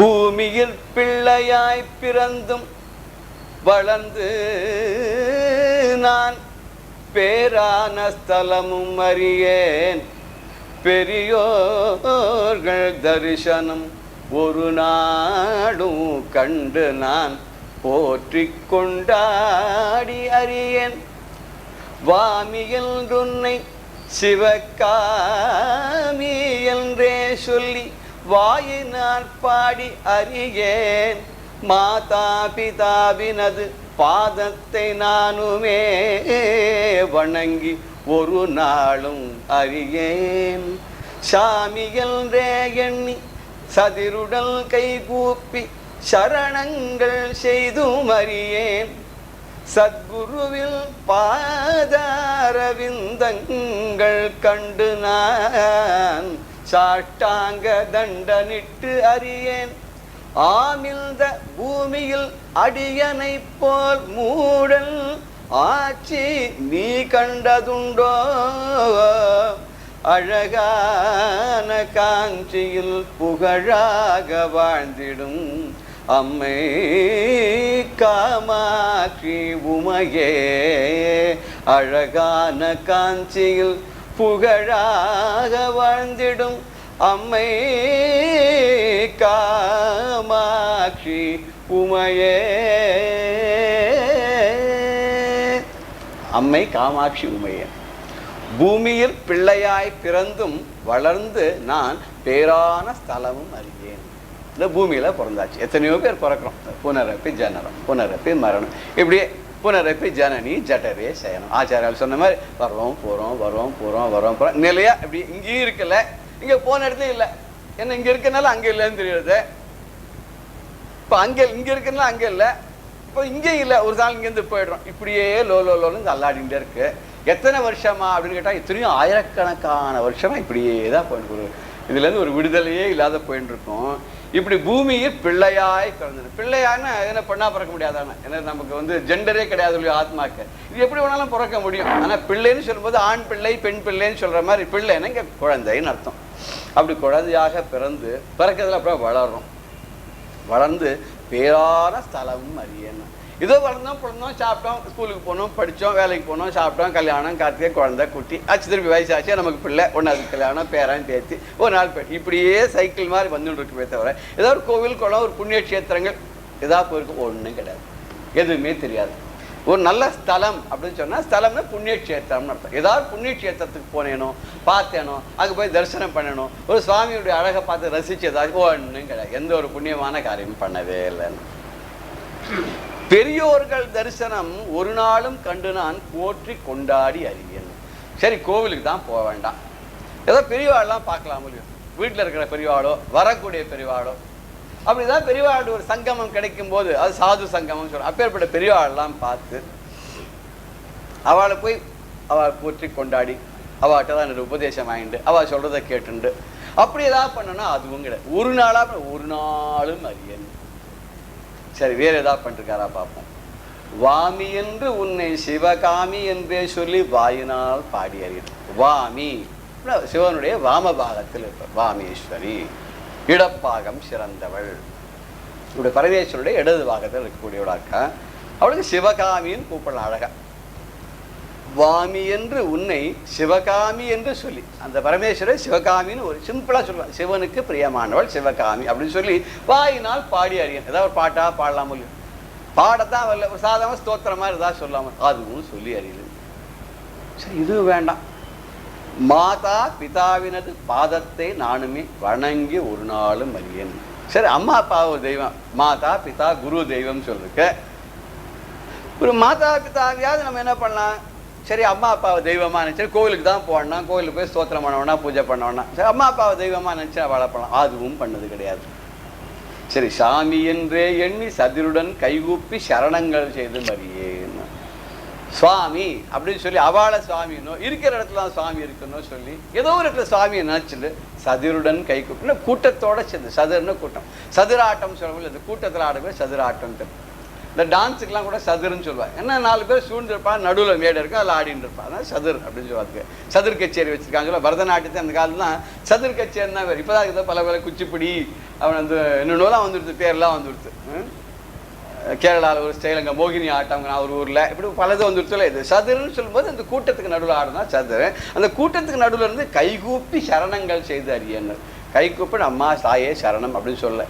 பூமியில் பிள்ளையாய் பிறந்தும் வளர்ந்து நான் பேரான ஸ்தலமும் அறியேன். பெரியோர்கள் தரிசனம் ஒரு நாடும் கண்டு நான் போற்றி கொண்டாடி அறியேன். வாமியில் உன்னை சிவக்காமி என்றே சொல்லி வாயினால் பாடி அறியேன். மாதா பிதாவினது பாதத்தை நானுமே வணங்கி ஒரு நாளும் அறியேன். சாமி எண்ணி சதிருடல் கைகூப்பி சரணங்கள் செய்தும் அறியேன். சத்குருவில் பாதாரவிந்தங்கள் கண்டு நான் சாட்டாங்க தண்டனிட்டு அறியேன். ஆமிழ்ந்த பூமியில் அடியனை போல் மூடல் ஆட்சி நீ கண்டதுண்டோ? அழகான காஞ்சியில் புகழாக வாழ்ந்திடும் அம்மை காமாற்றி உமையே. அழகான காஞ்சியில் புகழாக வாழ்ந்திடும் அம்மை காமாட்சி உமையே. அம்மை காமாட்சி உமையே. பூமியில் பிள்ளையாய் பிறந்தும் வளர்ந்து நான் பேரான ஸ்தலமும் அறியேன். இந்த பூமியில் பிறந்தாச்சு. எத்தனையோ பேர் பிறக்கிறோம். புனரப்பி ஜனனம் புனரப்பி மரணம். இப்படியே புனரப்பை ஜனனி ஜட்டரே சயனம். ஆச்சாரியால் சொன்ன மாதிரி வர்றோம் போறோம் வரோம் போறோம் வரோம் போகிறோம் நிலையா? இப்படி இங்கேயும் இருக்கல. இங்க போன இடத்துல இல்லை. என்ன இங்க இருக்கனால அங்க இல்லைன்னு தெரியுது. இப்போ அங்கே இங்கே இருக்கனால அங்கே இல்லை. இப்போ இங்கேயும் இல்லை. ஒரு நாள் இங்கேருந்து போயிடுறோம். இப்படியே லோ லோ லோன்னு அல்லாடிகிட்டே இருக்கு. எத்தனை வருஷமா? அப்படின்னு கேட்டால் இத்தனையும் ஆயிரக்கணக்கான வருஷமா இப்படியே தான் போயிட்டு இதுலேருந்து ஒரு விடுதலையே இல்லாத போயின்னு இருக்கோம். இப்படி பூமியில் பிள்ளையாய் பிறந்தது. பிள்ளையான என்ன பண்ணா பிறக்க முடியாதானே? ஏன்னா நமக்கு வந்து ஜெண்டரே கிடையாது இல்லையோ ஆத்மாக்கு. இது எப்படி வேணாலும் பிறக்க முடியும். ஆனால் பிள்ளைன்னு சொல்லும்போது ஆண் பிள்ளை பெண் பிள்ளைன்னு சொல்ற மாதிரி பிள்ளைன்னா இங்கே குழந்தைன்னு அர்த்தம். அப்படி குழந்தையாக பிறந்து பிறக்கிறதுல அப்புறம் வளரும். வளர்ந்து பேரான ஸ்தலமும் அறியணும். இதோ வளர்ந்தோம் பிறந்தோம் சாப்பிட்டோம் ஸ்கூலுக்கு போனோம் படித்தோம் வேலைக்கு போனோம் சாப்பிட்டோம் கல்யாணம் கார்த்திகை குழந்தை குட்டி. ஆச்சு திருப்பி வயசாச்சு நமக்கு பிள்ளை ஒன்றாவது கல்யாணம் பேரன் தேத்தி ஒரு நாள் போயிட்டு. இப்படியே சைக்கிள் மாதிரி வந்துட்டு இருக்குமே தவிர ஏதோ ஒரு கோவில் குளம் ஒரு புண்ணிய க்ஷேத்திரங்கள் ஏதாவது போயிருக்கு ஒன்றும் கிடையாது. எதுவுமே தெரியாது. ஒரு நல்ல ஸ்தலம் அப்படின்னு சொன்னால் ஸ்தலம்னா புண்ணியக்ஷேத்திரம்னு அர்த்தம். ஏதாவது புண்ணியக்ஷேத்திரத்துக்கு போனேனோ பார்த்தேனோ அங்கே போய் தரிசனம் பண்ணணும் ஒரு சுவாமியுடைய அழகை பார்த்து ரசிச்சு ஒன்றும் கிடையாது. எந்த ஒரு புண்ணியமான காரியமும் பண்ணவே இல்லைன்னு. பெரியோர்கள் தரிசனம் ஒரு நாளும் கண்டு நான் போற்றி கொண்டாடி அறியேன். சரி கோவிலுக்கு தான் போக வேண்டாம். ஏதோ பெரியவாள்லாம் பார்க்கலாம் முடியும் வீட்டில் இருக்கிற பெரியவாளோ வரக்கூடிய பெரியவாளோ அப்படிதான் பெரியவாளோட ஒரு சங்கமம் கிடைக்கும் போது அது சாது சங்கமம் சொல்லுவோம் அப்பேற்பட்ட பெரியவாள்லாம் பார்த்து அவளை போய் அவள் போற்றி கொண்டாடி அவள்கிட்ட தான் என்னோட உபதேசம் வாங்கிட்டு அவள் சொல்றதை கேட்டுண்டு அப்படி ஏதாவது பண்ணனா அதுவும் கிடையாது. ஒரு நாளா ஒரு நாளும் அறியன். சரி வேற ஏதாவது பண்ணிருக்காரா பார்ப்போம் வாமி என்று உன்னை சிவகாமி என்றே சொல்லி வாயினால் பாடி அறியது வாமி. சிவனுடைய வாமபாகத்தில் இருப்பார். வாமீஸ்வரி. இடப்பாகம் சிறந்தவள். இப்படி பரமேஸ்வருடைய இடது பாகத்தில் இருக்கக்கூடியவளா இருக்கா? அவளுக்கு சிவகாமின்னு கூப்பிடலாம் அழகா. வாமி என்று உன்னை சிவகாமி என்று சொல்லி. அந்த பரமேஸ்வரர் சிவகாமின்னு ஒரு சிம்பிளா சொல்லுவாள் சிவனுக்கு பிரியமானவள் சிவகாமி அப்படின்னு சொல்லி வாயினால் பாடி அறியன் ஏதாவது ஒரு பாட்டா பாடலாம் முடியும் பாடத்தான் வரல. ஒரு சாதாரண ஸ்தோத்திரமாக மாதிரி ஏதாவது சொல்லாம அதுவும் சொல்லி அறியல. சரி இதுவும் வேண்டாம். மாதா பிதாவினது பாதத்தை நானுமே வணங்கி ஒரு நாளும் அறியன். சரி அம்மா அப்பாவை தெய்வம். மாதா பிதா குரு தெய்வம் சொல்லிருக்க. ஒரு மாதா பிதாவையாவது நம்ம என்ன பண்ணலாம்? சரி அம்மா அப்பாவை தெய்வமா நினைச்சு கோவிலுக்கு தான் போடணும் கோவிலுக்கு போய் ஸ்தோத்திரம் பண்ணவனா பூஜை பண்ணவனா சரி அம்மா அப்பாவை தெய்வமா நினைச்சு வளர்ப்பலாம் அதுவும் பண்ணது கிடையாது. சரி சாமி என்றே எண்ணி சதிருடன் கைகூப்பி சரணங்கள் செய்து மறியேன்னு சுவாமி அப்படின்னு சொல்லி அவாள சுவாமினோ இருக்கிற இடத்துல தான் சுவாமி இருக்கணும் சொல்லி ஏதோ ஒரு இடத்துல சுவாமியை நினச்சிட்டு சதிருடன் கை கூப்பிட்டு கூட்டத்தோட சேர்ந்து சதுர்னு கூட்டம். சதுராட்டம் சொல்லவில்லை இந்த கூட்டத்தில் ஆடவே சதுராட்டம் இந்த டான்ஸுக்கெலாம் கூட சதுர்னு சொல்லுவாங்க. ஏன்னா நாலு பேர் சூழ்ந்திருப்பான் நடுவில் மேடை இருக்கும் அதில் ஆடின்னு இருப்பான் அதான் சதுர் அப்படின்னு சொல்லுவாங்க. சதுர் கச்சேரி வச்சுருக்காங்க சொல்ல பரதநாட்டியத்தை அந்த காலத்துலாம் சதுர் கச்சேரி தான் வேறு இப்போ தான் இருக்குது பல பல குச்சிப்பிடி அவன் வந்து இன்னொன்றுலாம் வந்துடுது பேர்லாம் வந்துடுது. கேரளாவில் ஒரு ஸ்டைல் அங்கே மோகினி ஆட்டம் ஒரு ஊரில். இப்படி பலது வந்துருச்சுல இது சதுருன்னு சொல்லும்போது அந்த கூட்டத்துக்கு நடுவில் ஆடுனா சதுரு. அந்த கூட்டத்துக்கு நடுவில் இருந்து கைகூப்பி சரணங்கள் செய்து அறியனர் கைகூப்பி அம்மா சாயே சரணம் அப்படின்னு சொல்ல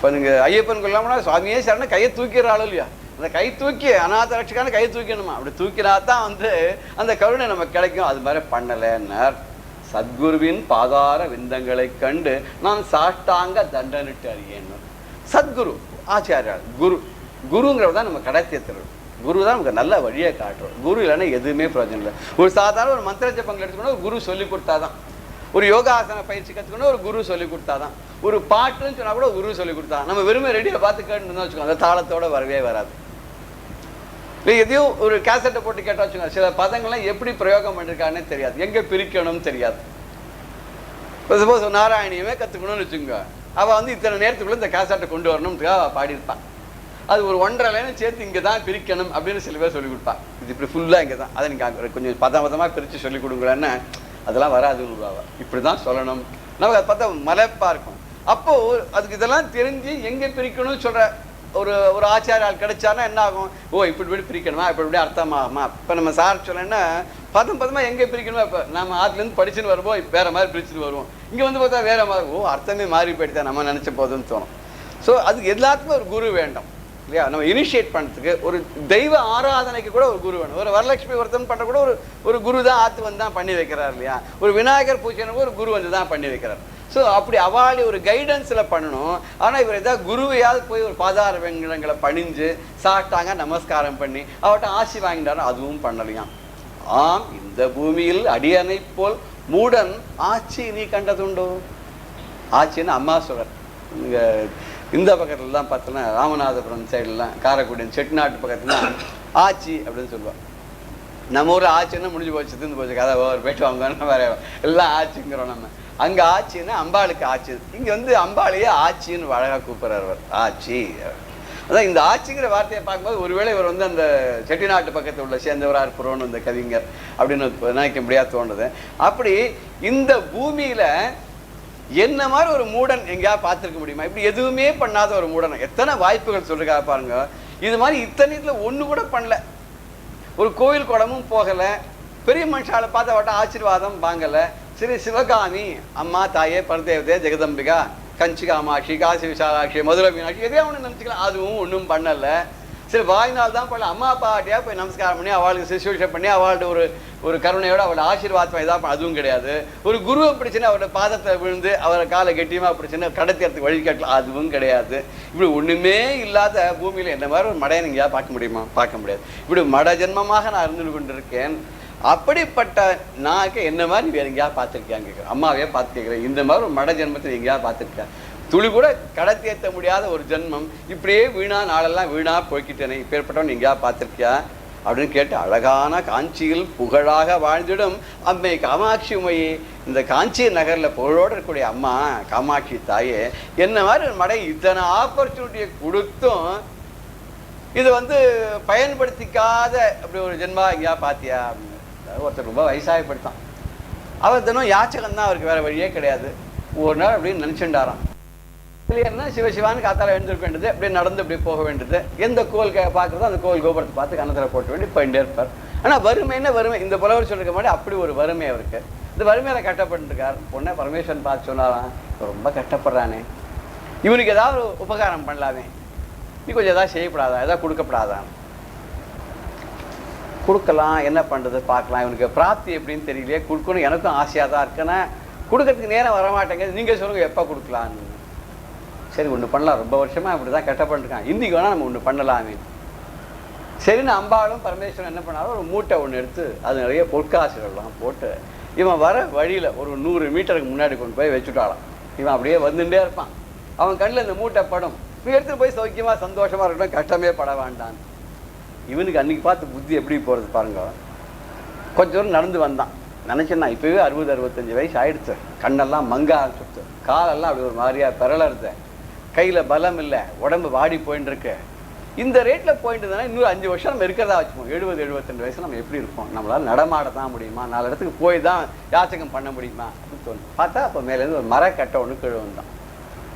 இப்போ நீங்கள் ஐயப்பன் கொல்லாமனா சுவாமியே சரண கையை தூக்கிற தூக்கிறாள் இல்லையா? அந்த கை தூக்கி அநாத ரட்சக்கான கை தூக்கணுமா அப்படி தூக்கினா தான் வந்து அந்த கருணை நமக்கு கிடைக்கும். அது மாதிரி பண்ணலைன்னார். சத்குருவின் பாதார விந்தங்களை கண்டு நான் சாஷ்டாங்க தண்டனிட்டு அறியேன் சத்குரு ஆச்சாரியார் குரு. குருங்கிறவர் தான் நம்ம கடத்தியத்தர் குரு தான் நமக்கு நல்ல வழியை காட்டுறோம். குரு இல்லைன்னா எதுவுமே பிரயோஜனம் இல்லை. ஒரு சாதாரண ஒரு மந்திர ஜப்பங்கள் எடுத்துக்கணும் குரு சொல்லி கொடுத்தாதான். ஒரு யோகாசன பயிற்சி கற்றுக்கணும் ஒரு குரு சொல்லி கொடுத்தாதான். ஒரு பாட்டுன்னு சொன்னா கூட குரு சொல்லி கொடுத்தா நம்ம வெறுமை ரெடியை பார்த்து கேட்டுன்னு வச்சுக்கோங்க அந்த தாளத்தோட வரவே வராது. இல்லை எதையோ ஒரு கேசட்டை போட்டு கேட்டா வச்சுக்கோங்க சில பதங்கள்லாம் எப்படி பிரயோகம் பண்ணிருக்கானே தெரியாது. எங்கே பிரிக்கணும்னு தெரியாது. இப்போ சப்போஸ் நாராயணியமே கற்றுக்கணும்னு வச்சுக்கோங்க. அவள் வந்து இத்தனை நேரத்துக்குள்ள இந்த கேசட்டை கொண்டு வரணும்ன்றதுக்காக அவள் பாடியிருப்பான். அது ஒரு ஒன்றரை லைனை சேர்த்து இங்கே தான் பிரிக்கணும் அப்படின்னு சில பேர் சொல்லி கொடுப்பான் இது இப்படி ஃபுல்லாக இங்கே தான் அதை நீங்கள் கொஞ்சம் பதம் பதமாக பிரித்து சொல்லி கொடுங்களேன்னு அதெல்லாம் வராது அவள் இப்படி தான் சொல்லணும். நமக்கு அதை பார்த்தா மலைப்பாக இருக்கும். அப்போது அதுக்கு இதெல்லாம் தெரிஞ்சு எங்கே பிரிக்கணும்னு சொல்கிற ஒரு ஒரு ஆச்சாரியால் கிடைச்சானா என்ன ஆகும்? ஓ இப்படி இப்படி பிரிக்கணுமா? இப்படி இப்படி அர்த்தமாகுமா? இப்போ நம்ம சார் சொன்னேன்னா பதம் பதமாக எங்கே பிரிக்கணுமா? இப்போ நம்ம ஆற்றுலேருந்து படிச்சுன்னு வருவோம் வேறு மாதிரி பிரிச்சுட்டு வருவோம். இங்கே வந்து பார்த்தா வேறு மாதிரி ஓ அர்த்தமே மாறி போயிட்டு நம்ம நினச்ச போதுன்னு தோணும். ஸோ அதுக்கு எல்லாத்துக்கும் ஒரு குரு வேண்டும். இல்லையா? நம்ம இனிஷியேட் பண்ணுறதுக்கு ஒரு தெய்வ ஆராதனைக்கு கூட ஒரு குரு வேணும். ஒரு வரலட்சுமி ஒருத்தன் பண்ணுற கூட ஒரு ஒரு குரு தான் ஆத்து வந்து தான் பண்ணி வைக்கிறார் இல்லையா? ஒரு விநாயகர் பூஜைன்னு ஒரு குரு வந்து தான் பண்ணி வைக்கிறார். ஸோ அப்படி அவாளி ஒரு கைடன்ஸில் பண்ணணும். ஆனால் இவர் ஏதாவது குருவையாவது போய் ஒரு பாதார வெங்கடங்களை பணிஞ்சு சாப்பிட்டாங்க நமஸ்காரம் பண்ணி அவட்ட ஆசி வாங்கிட்டாரோ அதுவும் பண்ணலையாம். ஆம் இந்த பூமியில் அடியனை போல் மூடன் ஆட்சி நீ கண்டதுண்டோ? ஆட்சின்னு அம்மா சுகர் இந்த பக்கத்துல தான் பார்த்தோன்னா ராமநாதபுரம் சைடுலாம் காரைக்குடி செட்டிநாட்டு பக்கத்துலாம் ஆச்சி அப்படின்னு சொல்லுவாள் நம்ம ஊரில் ஆச்சுன்னா முடிஞ்சு போச்சு தீர்ந்து போச்சு கதை ஒரு போயிட்டு வாங்க வேற எல்லாம் ஆச்சுங்கிறோம் நம்ம. அங்கே ஆச்சின்னா அம்பாளுக்கு ஆச்சு. இங்கே வந்து அம்பாளையே ஆச்சின்னு அழகாக கூப்பிட்றாரு அவர். ஆச்சி. அதான் இந்த ஆட்சிங்கிற வார்த்தையை பார்க்கும்போது ஒருவேளை இவர் வந்து அந்த செட்டிநாட்டு பக்கத்தில் உள்ள சேர்ந்தவராக இருப்போம்னு இந்த கவிஞர் அப்படின்னு நினைக்க முடியாது தோணுது. அப்படி இந்த பூமியில என்ன மாதிரி ஒரு மூடன் எங்கேயாவது பார்த்துருக்க முடியுமா? இப்படி எதுவுமே பண்ணாத ஒரு மூடன். எத்தனை வாய்ப்புகள் சொல்லிருக்கா பாருங்க. இது மாதிரி இத்தனைத்துல ஒன்று கூட பண்ணல. ஒரு கோயில் குளமும் போகலை. பெரிய மனுஷால பார்த்து அவட்ட ஆசீர்வாதம் வாங்கலை. ஸ்ரீ சிவகாமி அம்மா தாயே பரதேவதே ஜெகதம்பிகா கஞ்சிகாமாட்சி காசி விசாலாட்சி மதுரை மீனாட்சி எதையும் ஒன்று நினச்சிக்கலாம் அதுவும் ஒன்றும் பண்ணலை. சரி வாய்நாள் தான் பண்ணல அம்மா அப்பாட்டியா போய் நமஸ்காரம் பண்ணி அவளுக்கு சிசுஷை பண்ணி அவள்கிட்ட ஒரு ஒரு கருணையோட அவளோட ஆசீர்வாதம் ஏதாவது அதுவும் கிடையாது. ஒரு குருவை பிடிச்சுன்னு அவரோட பாதத்தை விழுந்து அவரை காலை கெட்டியமாக பிடிச்சுன்னு கடத்தியறதுக்கு வழி கட்டலாம் அதுவும் கிடையாது. இப்படி ஒண்ணுமே இல்லாத பூமியில என்ன மாதிரி ஒரு மடையை நீங்கள் பார்க்க முடியுமா? பார்க்க முடியாது. இப்படி மட ஜென்மமாக நான் இருந்து கொண்டிருக்கேன். அப்படிப்பட்ட நாக்கு என்ன மாதிரி வேற எங்கேயாவது பார்த்துருக்கியான்னு கேட்குறேன் அம்மாவே பார்த்து கேட்குறேன் இந்த மாதிரி ஒரு மட ஜென்மத்தை எங்கேயாவது பார்த்துருக்கேன் துளி கூட கடத்தேற்ற முடியாத ஒரு ஜென்மம். இப்படியே வீணா நாளெல்லாம் வீணா போய்கிட்டேனே இப்பேற்பட்டவன் எங்கேயா பார்த்துருக்கியா? அப்படின்னு கேட்டு அழகான காஞ்சியில் புகழாக வாழ்ந்திடும் அம்மை காமாட்சி உமையே. இந்த காஞ்சி நகரில் புகழோடு இருக்கக்கூடிய அம்மா காமாட்சி தாயே என்ன மாதிரி மடை இத்தனை ஆப்பர்ச்சுனிட்டியை கொடுத்தும் இது வந்து பயன்படுத்திக்காத அப்படி ஒரு ஜென்மா எங்கேயா பார்த்தியா? அப்படின்னு ஒருத்தர் ரொம்ப வயசாகப்படுத்தான் அவர் தினம் யாச்சகம் தான் அவருக்கு வேற வழியே கிடையாது. ஒரு நாள் அப்படின்னு நினச்சிண்டாராம். கிளியர்னா சிவசிவான்னு காத்தால எழுந்திருக்க வேண்டியது அப்படியே நடந்து அப்படியே போக வேண்டியது. எந்த கோவில் பார்க்குறதோ அந்த கோவில் கோபுரத்தை பார்த்து கன்னத்தில் போட்டு வேண்டி போயிட்டே இருப்பார். ஆனால் வறுமைன்னா வறுமை. இந்த புலவர் சொல்லிருக்க மாதிரி அப்படி ஒரு வறுமை அவருக்கு. இந்த வறுமையில கட்டப்பட்டுருக்கார். பொண்ணை பரமேஸ்வரன் பார்த்து சொன்னாராம் ரொம்ப கட்டப்படுறானே. இவனுக்கு ஏதாவது உபகாரம் பண்ணலாமே. நீ கொஞ்சம் ஏதாவது செய்யப்படாதா? ஏதாவது கொடுக்கப்படாதா? கொடுக்கலாம். என்ன பண்ணுறது பார்க்கலாம். இவனுக்கு பிராப்தி எப்படின்னு தெரியலையே. கொடுக்கணும். எனக்கும் ஆசையாக தான் இருக்குன்னா கொடுக்கறதுக்கு நேரம் வர மாட்டேங்குது நீங்கள் சொல்லுங்கள் எப்போ கொடுக்கலான்னு சரி ஒன்று பண்ணலாம். ரொம்ப வருஷமாக இப்படி தான் கட்டப்பட்டுருக்கான் இன்றைக்கி வேணால் நம்ம ஒன்று பண்ணலாமே. சரின்னு அம்பாளும் பரமேஸ்வரன் என்ன பண்ணாலும் ஒரு மூட்டை ஒன்று எடுத்து அது நிறைய பொற்காசுகள்லாம் போட்டு இவன் வர வழியில் ஒரு நூறு மீட்டருக்கு முன்னாடி கொண்டு போய் வச்சுட்டாளாம். இவன் அப்படியே வந்துட்டே இருப்பான். அவன் கண்ணில் இந்த மூட்டை படும். இவன் எடுத்துட்டு போய் சௌக்கியமாக சந்தோஷமாக இருக்கட்டும் கஷ்டமே பட வேண்டான் இவனுக்கு அன்னைக்கு பார்த்து புத்தி எப்படி போகிறது பாருங்க. கொஞ்ச தூரம் நடந்து வந்தான். நினச்சேன் நான் இப்போவே அறுபது அறுபத்தஞ்சு வயசு ஆயிடுச்சு. கண்ணெல்லாம் மங்க ஆரம்பிச்சுட்டு காலெல்லாம் அப்படி ஒரு மாதிரியா இருந்தேன் கையில் பலம் இல்லை உடம்பு வாடி போயின்னு இருக்கு இந்த ரேட்டில் போயிட்டு இருந்தா அஞ்சு வருஷம் நம்ம இருக்கிறதா வச்சுப்போம். எழுபது எழுபத்தெண்டு வயசு நம்ம எப்படி இருப்போம்? நம்மளால் நடமாட தான் முடியுமா? நாலு இடத்துக்கு போய் தான் யாச்சகம் பண்ண முடியுமா? அப்படின்னு தோணும். பார்த்தா அப்போ மேலேருந்து ஒரு மரக்கட்டை ஒன்று கீழே வந்தான்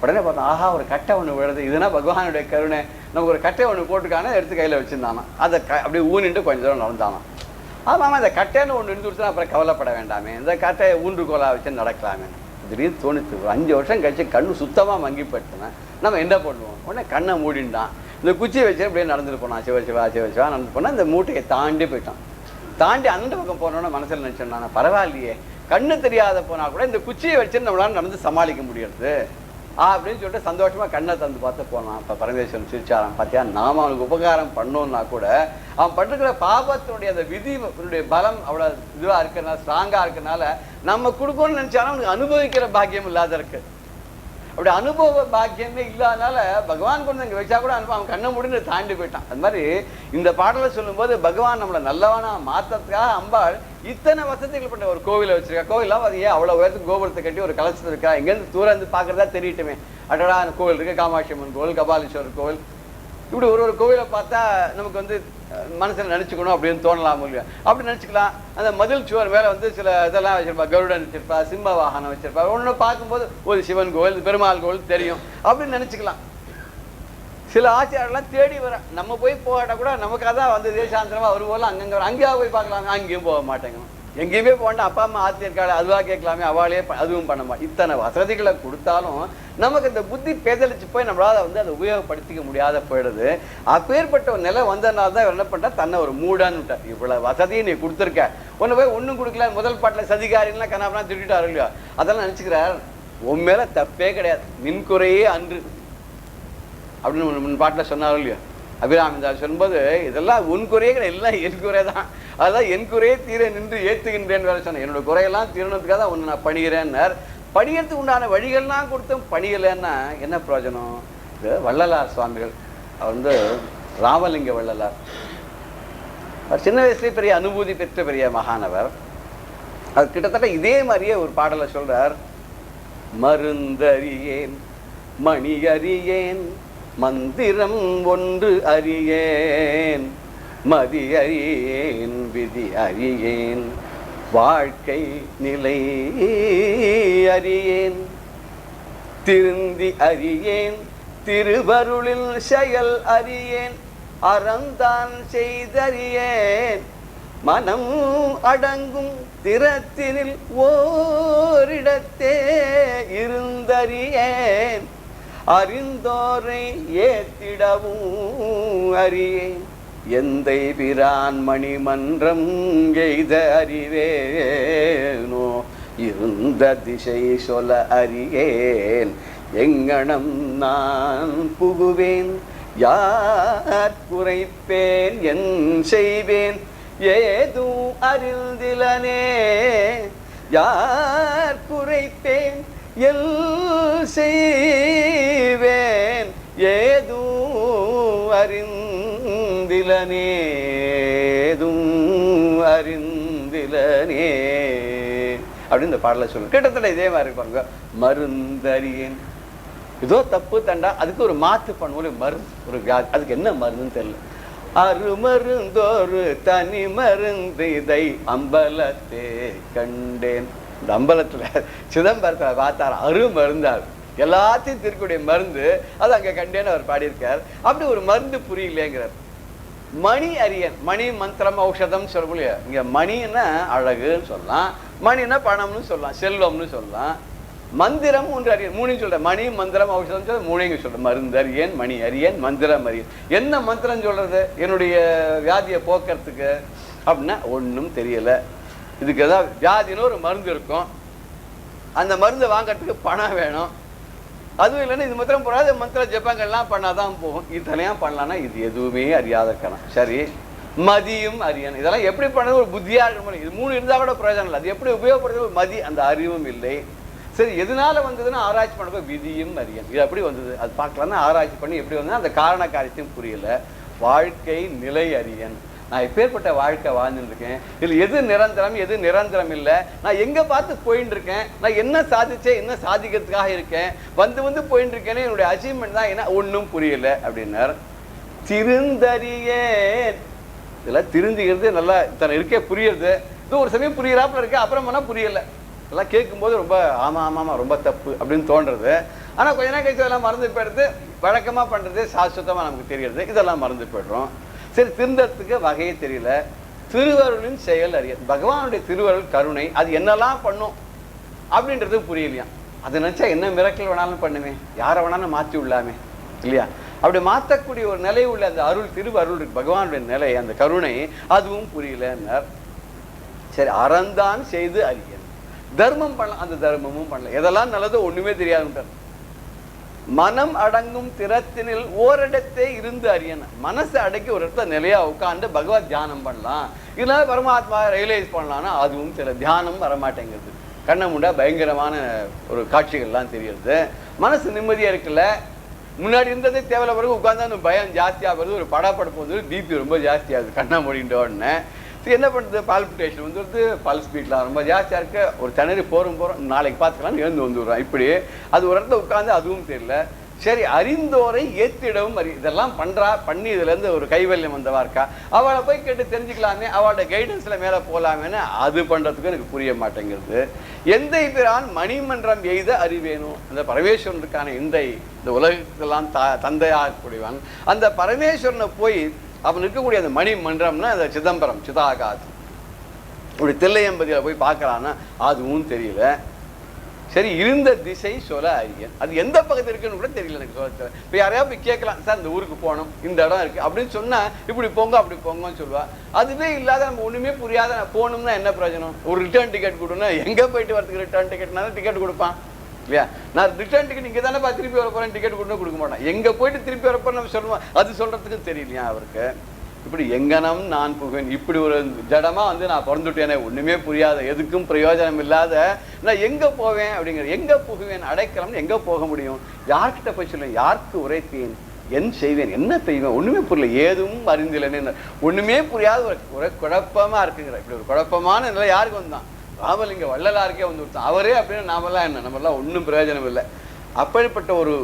உடனே பார்த்தோம் ஆஹா ஒரு கட்டை ஒன்று விழுது. இதுனா பகவானுடைய கருணை. நமக்கு ஒரு கட்டை ஒன்று போட்டுக்கான எடுத்து கையில் வச்சுருந்தானா அதை க அப்படியே ஊனிட்டு கொஞ்சம் தூரம் நடந்தானா ஆமாம் அந்த கட்டைன்னு ஒன்று இருந்து கொடுத்தா அப்புறம் கவலைப்பட வேண்டாமே. இந்த கட்டையை ஊன்றுகோலா வச்சு நடக்கலாமே திடீர்னு தோணுச்சு. ஒரு அஞ்சு வருஷம் கழிச்சு கண்ணு சுத்தமாக மங்கி நம்ம என்ன பண்ணுவோம்? உடனே கண்ணை மூடிண்டான் இந்த குச்சியை வச்சு அப்படியே நடந்துட்டு போனான். சிவ சிவா சிவ சிவா நடந்து போனால் இந்த மூட்டையை தாண்டி போயிட்டான். தாண்டி அந்த பக்கம் போனோன்னு மனசில் நினச்சோம் நான் பரவாயில்லையே. கண்ணு தெரியாத போனால் கூட இந்த குச்சியை வச்சு நம்மளால நடந்து சமாளிக்க முடியறது. அப்படின்னு சொல்லிட்டு சந்தோஷமா கண்ணை தந்து பார்த்து போனான். இப்போ பரமேஸ்வரன் சிரிச்சாரான் பார்த்தியா நாம அவனுக்கு உபகாரம் பண்ணோம்னா கூட அவன் பண்ணிருக்கிற பாபத்தினுடைய அந்த விதினுடைய பலம் அவ்வளோ இதுவாக இருக்கிறனால ஸ்ட்ராங்காக இருக்கிறனால நம்ம கொடுக்கணும்னு நினச்சாலும் அவனுக்கு அனுபவிக்கிற பாக்கியம் இல்லாத இருக்கு. அப்படி அனுபவ பாக்கியமே இல்லாதனால பகவான் கொண்டு இங்கே வச்சா கூட அனுபவம். அவன் கண்ணை முடிந்து தாண்டி போயிட்டான். அது மாதிரி இந்த பாடலை சொல்லும்போது பகவான் நம்மளை நல்லவனா மாற்றத்துக்காக அம்பாள் இத்தனை வசதிகள் பண்ண ஒரு கோவிலை வச்சிருக்கா. கோவிலாம் அது ஏன் அவ்வளோ உயரத்துக்கு கோபுரத்தை கட்டி ஒரு கலசத்தில் இருக்கா? எங்கேருந்து தூரம் இருந்து பார்க்குறதா தெரியட்டுமே. அடடா அந்த கோவில் இருக்கு. காமாட்சி அம்மன் கோவில் கபாலீஸ்வரர் கோவில். இப்படி ஒரு ஒரு கோவிலை பார்த்தா நமக்கு வந்து மனசில் மனசுல நினச்சிக்கணும் அப்படின்னு தோணலாம் இல்லையா? அப்படி நினச்சிக்கலாம். அந்த மதில் சுவர் மேலே வந்து சில இதெல்லாம் வச்சிருப்பா கருடன் வச்சிருப்பா சிம்ம வாகனம் வச்சிருப்பா. ஒன்று பார்க்கும்போது ஒரு சிவன் கோவில் பெருமாள் கோவில் தெரியும். அப்படின்னு நினச்சிக்கலாம். சில ஆச்சாரெல்லாம் தேடி வர நம்ம போய் போகாட்டா கூட நமக்கு அதான் வந்து தேசாந்திரமா வருவோம் அங்கங்கே வர அங்கேயா போய் பார்க்கலாம். அங்கேயும் போக மாட்டேங்கணும் எங்கேயுமே போகண்டா அப்பா அம்மா ஆத்தி இருக்காளே அதுவா கேட்கலாமே அவளே அதுவும் பண்ண இத்தனை வசதிகளை கொடுத்தாலும் நமக்கு இந்த புத்தி பேதலிச்சு போய் நம்மளால வந்து அதை உபயோகப்படுத்திக்க முடியாத போயிடுது. அப்பேற்பட்ட ஒரு நிலை வந்ததுனால தான் இவர் என்ன பண்ணா தன்னை ஒரு மூடான்னு விட்டார். இவ்வளவு வசதியை நீ கொடுத்துருக்க. ஒன்று போய் ஒன்றும் கொடுக்கல. முதல் பாட்டில் சதிகாரின்லாம் கனாபனா திட்டாரு இல்லையா? அதெல்லாம் நினச்சிக்கிறார். உன் மேல தப்பே கிடையாது. மின்குறையே அன்று. அப்படின்னு முன் முன் பாட்டில் சொன்னார் இல்லையா? அபிராமிதாஸ் சொல்லும்போது இதெல்லாம் உன் குறையே எல்லாம் என் குறை தான் அதான் என் குறையே தீர நின்று ஏற்றுகின்றேன் வேற சொன்னேன் என்னோட குறையெல்லாம் தீரணுத்துக்காக தான் ஒன்று நான் பணிகிறேன்னார். பணியறதுக்கு உண்டான வழிகள்லாம் கொடுத்தும் பணியலைன்னா என்ன பிரயோஜனம்? இது வள்ளலார் சுவாமிகள். அவர் வந்து ராமலிங்க வள்ளலார். அவர் சின்ன வயசுலேயே பெரிய அனுபூதி பெற்ற பெரிய மகானவர். அது கிட்டத்தட்ட இதே மாதிரியே ஒரு பாடலை சொல்கிறார் மருந்தறியேன் மணி அறியேன் மந்திரம் ஒன்று அறியேன் மதி அறியேன் விதி அறியேன் வாழ்க்கை நிலை அறியேன். திருந்தி அறியேன் திருவருளில் செயல் அறியேன் அறந்தான் செய்தறியேன். மனம் அடங்கும் திறத்தினில் ஓரிடத்தே இருந்தறியேன். அறிந்தோரை ஏத்திடவும் அறியே. எந்தை பிரான் மணிமன்றம் எய்த அறிவேனோ? இருந்த திசை சொல அறியேன். எங்கனம் நான் புகுவேன். யார் குறைப்பேன்? என் செய்வேன். ஏதும் அறிந்திலனே. யார் குறைப்பேன்? எல் செய்வேன் ஏதும் அறிந்திலனேதும் அறிந்திலனே. அப்படின்னு இந்த பாடலை சொல்லு கிட்டத்தட்ட இதே மாதிரி இருப்பாங்க மருந்தறியேன். ஏதோ தப்பு தண்டா அதுக்கு ஒரு மாத்து பண்ணுவோம் மருந்து ஒரு வியாதி. அதுக்கு என்ன மருந்துன்னு தெரியல. அருமருந்தோரு தனி மருந்து இதை அம்பலத்தே கண்டேன். இந்த அம்பலத்தில் சிதம்பரத்தில் பார்த்தார். அருமருந்தார் எல்லாத்தையும் திருக்கூடிய மருந்து. அது அங்க கண்டேன்னு அவர் பாடியிருக்கார். அப்படி ஒரு மருந்து புரியலைங்கிறார் மணி அரியன். மணி மந்திரம் ஔஷதம் சொல்லக்கூடிய இங்கே இங்க மணின்னா அழகுன்னு சொல்லலாம். மணின்னா பணம்னு சொல்லலாம். செல்வம்னு சொல்லலாம். மந்திரம் ஒன்று அறியன் மூணையும் சொல்றேன் மணி மந்திரம் ஔஷதம் சொல்ல மூணையும் சொல்றேன் மருந்து அறியன் மணி அறியன் மந்திரம் அறியன் என்ன மந்திரம் சொல்றது? என்னுடைய வியாதியை போக்குறதுக்கு. அப்படின்னா ஒன்றும் தெரியல. இதுக்கு ஏதாவது வியாதின்னு ஒரு மருந்து இருக்கும். அந்த மருந்து வாங்குறதுக்கு பணம் வேணும். அதுவும் இல்லைன்னா இது மாத்திரம் போகாது மந்திர ஜப்பங்கள்லாம் பண்ணாதான் போகும். இதெல்லாம் பண்ணலாம்னா இது எதுவுமே அறியாத கணம். சரி மதியும் அறியணும். இதெல்லாம் எப்படி பண்ணது? ஒரு புத்தியா இருக்கணும் இது மூணு இருந்தா கூட பிரயோஜனம் இல்லை. அது எப்படி உபயோகப்படுறது ஒரு மதி அந்த அறிவும் இல்லை. சரி எதனால வந்ததுன்னா ஆராய்ச்சி பண்ணப்போ விதியும் அரியன் இது எப்படி வந்தது? அது பார்க்கலாம்னா ஆராய்ச்சி பண்ணி எப்படி வந்தது அந்த காரண காரியத்தையும் புரியல. வாழ்க்கை நிலை அறியன் நான் எப்பேற்பட்ட வாழ்க்கை வாழ்ந்துருக்கேன் இருக்கேன் இதில் எது நிரந்தரம் எது நிரந்தரம் இல்லை? நான் எங்கே பார்த்து போயின்னு இருக்கேன் நான் என்ன சாதிச்சேன் என்ன சாதிக்கிறதுக்காக இருக்கேன்? வந்து வந்து போயின்னு இருக்கேன்னு என்னுடைய அச்சீவ்மெண்ட் தான் என்ன? ஒன்றும் புரியல அப்படின்னார். திருந்தறியேன். இதெல்லாம் திருந்திக்கிறது நல்லா இத்தனை இருக்கே புரியுறது. இது ஒரு சமயம் புரியுறாப்புல இருக்கு அப்புறம் பண்ணா புரியல. இதெல்லாம் கேட்கும்போது ரொம்ப ஆமா ஆமா ஆமா ரொம்ப தப்பு அப்படின்னு தோன்றது. ஆனா கொஞ்ச நேரம் கழிச்சு அதெல்லாம் மறந்து போயிடுறது வழக்கமா பண்றது சாஸ்வதமாக நமக்கு தெரியறது இதெல்லாம் மறந்து போயிடுறோம். சரி திருந்தறதுக்கு வகையே தெரியல. திருவருளின் செயல் அறிய பகவானுடைய திருவருள் கருணை அது என்னெல்லாம் பண்ணும் அப்படின்றது புரியலையா? அதை நினைச்சா என்ன மிரக்கல் வேணாலும் பண்ணுவேன் யாரை வேணாலும் மாற்றி விடலாமே. இல்லையா? அப்படி மாற்றக்கூடிய ஒரு நிலை உள்ள அந்த அருள் திருவருள் இருக்கு. பகவானுடைய நிலை அந்த கருணை அதுவும் புரியலன்னார். சரி அறந்தான் செய்து அறியன் தர்மம் பண்ணலாம் அந்த தர்மமும் பண்ணல. எதெல்லாம் நல்லதோ ஒண்ணுமே தெரியாதுன்றார். மனம் அடங்கும் திறத்தினில் ஓரிடத்தே இருந்து அறியணும் மனசை அடக்கி ஒரு இடத்துல நிலையா உட்காந்து பகவத் தியானம் பண்ணலாம். இல்லைன்னா பரமாத்மா ரியலைஸ் பண்ணலாம்னா அதுவும் சில தியானம் வரமாட்டேங்குது. கண்ணை முண்டா பயங்கரமான ஒரு காட்சிகள்லாம் தெரியுது. மனசு நிம்மதியா இருக்குல்ல? முன்னாடி இருந்ததே தேவையில்ல பிறகு உட்காந்து அந்த பயம் ஜாஸ்தியாகிறது வருது. ஒரு படப்படப்பு வந்து பிபி ரொம்ப ஜாஸ்தியாகுது. கண்ணை மூடின்ற உடனே. என்ன பண்ணுறது பால்பிட்டேஷன் வந்துடுது. பல்ஸ் ஸ்பீட்லாம் ரொம்ப ஜாஸ்தியாக இருக்க ஒரு திணறி போகிறோம் போகிறோம் நாளைக்கு பார்த்துக்கலாம் எழுந்து வந்துடுறோம். இப்படி அது ஒரு இடத்துல உட்காந்து அதுவும் தெரியல. சரி அறிந்தோரை ஏத்திடவும் அறி இதெல்லாம் பண்ணுறா பண்ணி இதுலேருந்து ஒரு கைவல்யம் வந்தவா இருக்கா? அவளை போய் கேட்டு தெரிஞ்சுக்கலாமே. அவளோட கைடன்ஸில் மேலே போகலாமேன்னு அது பண்ணுறதுக்கு எனக்கு புரிய மாட்டேங்கிறது எந்தை பிரான் மணிமன்றம் எய்த அறிவேணும் அந்த பரமேஸ்வரனுக்கான எந்தை இந்த உலகத்தெல்லாம் த தந்தையாகக்கூடியவன். அந்த பரமேஸ்வரனை போய் அப்போ இருக்கக்கூடிய அந்த மணி மன்றம்னா அந்த சிதம்பரம் சிதாகாத். இப்படி தில்லையம்பதியில் போய் பார்க்கலான்னா அதுவும் தெரியல. சரி இருந்த திசை சொல்ல அறியன் அது எந்த பக்கத்தில் இருக்குன்னு கூட தெரியல எனக்கு சொல்ல தெரியல இப்போ யாரையாவது போய் கேட்கலாம் சார் இந்த ஊருக்கு போகணும் இந்த இடம் இருக்கு. அப்படின்னு சொன்னால் இப்படி போங்க அப்படி போங்கன்னு சொல்லுவா. அதுவே இல்லாத நம்ம ஒன்றுமே புரியாத நான் போகணும்னா என்ன பிரயோஜனம்? ஒரு ரிட்டர்ன் டிக்கெட் கொடுன்னா எங்கே போயிட்டு வரதுக்கு ரிட்டர்ன் டிக்கெட்னாலும் டிக்கெட் கொடுப்பான். இல்லையா? நான் ரிட்டர்ன் டிக்கெட் இங்கே தானே திருப்பி வர டிக்கெட் கொடுன்னு கொடுக்க மாட்டேன். எங்க போயிட்டு திருப்பி வரப்போ நம்ம சொல்லுவோம் அது சொல்றதுக்கு தெரியலையா அவருக்கு? இப்படி எங்கனம் நான் புகுவேன் இப்படி ஒரு ஜடமா வந்து நான் பிறந்துட்டேனே ஒண்ணுமே புரியாத எதுக்கும் பிரயோஜனம் இல்லாத நான் எங்க போவேன் அப்படிங்கிற எங்க புகுவேன் அடைக்கலம்னு எங்க போக முடியும்? யார்கிட்ட போய் சொல்லுவேன் யாருக்கு உரைத்தேன் என் செய்வேன். என்ன செய்வேன் ஒண்ணுமே புரியல. ஏதும் அறிந்தில்லைன்னு ஒண்ணுமே புரியாத ஒரு குழப்பமாக குழப்பமா இருக்குங்கிற இப்படி ஒரு குழப்பமான நிலை யாருக்கு வந்தான்? ராமலிங்க வள்ளலாருக்கே வந்து கொடுத்தோம் அவரே அப்படின்னு நாமெல்லாம் என்ன? நம்மெல்லாம் ஒன்றும் பிரயோஜனம் இல்லை அப்படிப்பட்ட ஒரு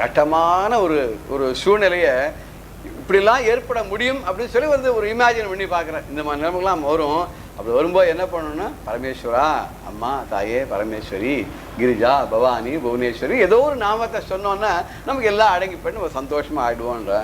கட்டமான ஒரு ஒரு சூழ்நிலையை இப்படிலாம் ஏற்பட முடியும் அப்படின்னு சொல்லி வந்து ஒரு இமேஜின் பண்ணி பார்க்குறேன். இந்த மாதிரி நிலைமைலாம் வரும். அப்படி வரும்போது என்ன பண்ணணும்னா பரமேஸ்வரா அம்மா தாயே பரமேஸ்வரி கிரிஜா பவானி புவனேஸ்வரி ஏதோ ஒரு நாமத்தை சொன்னோன்னா நமக்கு எல்லாம் அடங்கி போய் நம்ம சந்தோஷமா ஆகிடுவோன்ற